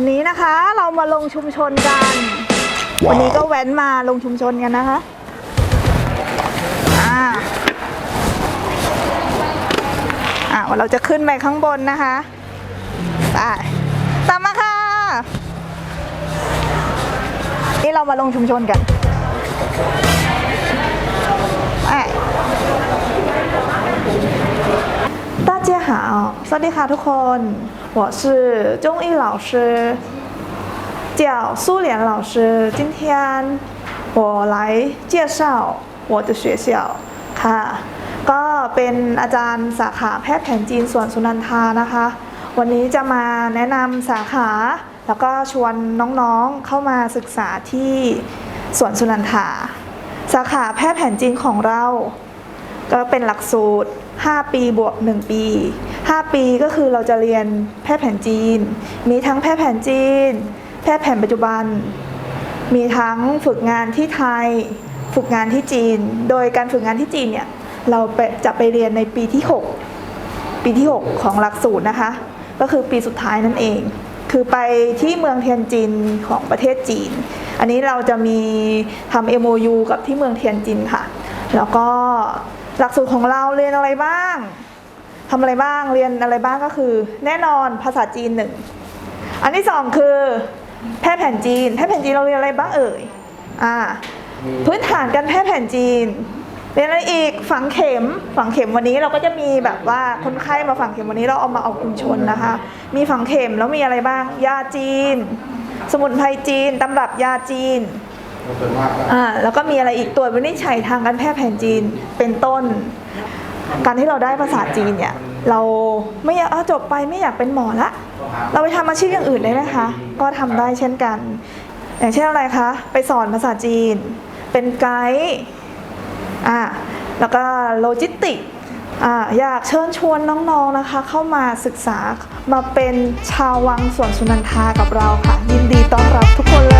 มาลงชุมชนกัน วันนี้ก็แว้นมาลงชุมชนกันนะคะอ่าอ่าเราจะขึ้นไปข้างบนนะคะไปตามมาค่ะนี่เรามาลงชุมชนกันไป大家好สวัสดีค่ะทุกคน我是中医老师叫苏联老师今天我来介绍我的学校ค่ะ ก็เป็นอาจารย์สาขาแพทย์แผนจีนส่วนสุนันทานะคะ วันนี้จะมาแนะนำสาขา แล้วก็ชวนน้องๆเข้ามาศึกษาที่สวนสุนันทา สาขาแพทย์แผนจีนของเรา ก็เป็นหลักสูตร 5 ปีบวก 1 ปี 5 ปีก็คือเราจะเรียนแพทย์แผนจีน มีทั้งแพทย์แผนจีน แพทย์แผนปัจจุบัน มีทั้งฝึกงานที่ไทย ฝึกงานที่จีน โดยการฝึกงานที่จีนเนี่ยเราจะไปเรียนในปีที่ 6 ปีที่ 6 ของหลักสูตรนะคะ ก็คือปีสุดท้ายนั่นเอง คือไปที่เมืองเทียนจินของประเทศจีน อันนี้เราจะมีทำ MOU กับที่เมืองเทียนจินค่ะ แล้วก็ หลักสูตรของเราเรียนอะไรบ้างทำอะไรบ้างเรียนอะไรบ้างก็คือ แน่นอนภาษาจีนหนึ่งอันที่สองคือแพทย์แผนจีนแพทย์แผนจีนเราเรียนอะไรบ้างเอ่ยอ่าพื้นฐานการแพทย์แผนจีนเรียนอะไรอีกฝังเข็มฝังเข็มวันนี้เราก็จะมีแบบว่าคนไข้มาฝังเข็มวันนี้เราเอามาเอาคุมชนนะคะ มีฝังเข็มแล้วมีอะไรบ้าง ยาจีน สมุนไพรจีนตำรับยาจีน อ่าแล้วก็มีอะไรอีกตัวจวินิจฉัยทางการแพทย์แผนจีนเป็นต้น การที่เราได้ภาษาจีนเนี่ย เราไม่อยากเอาจบไปไม่อยากเป็นหมอละ เราไปทำอาชีพอย่างอื่นได้ไหมคะ ก็ทำได้เช่นกัน อย่างเช่นอะไรคะ ไปสอนภาษาจีน เป็นไกด์อ่าแล้วก็โลจิสติกอ่าอยากเชิญชวนน้องๆนะคะ เข้ามาศึกษามาเป็นชาววังสวนสุนันทากับเราค่ะ ยินดีต้อนรับทุกคนเลย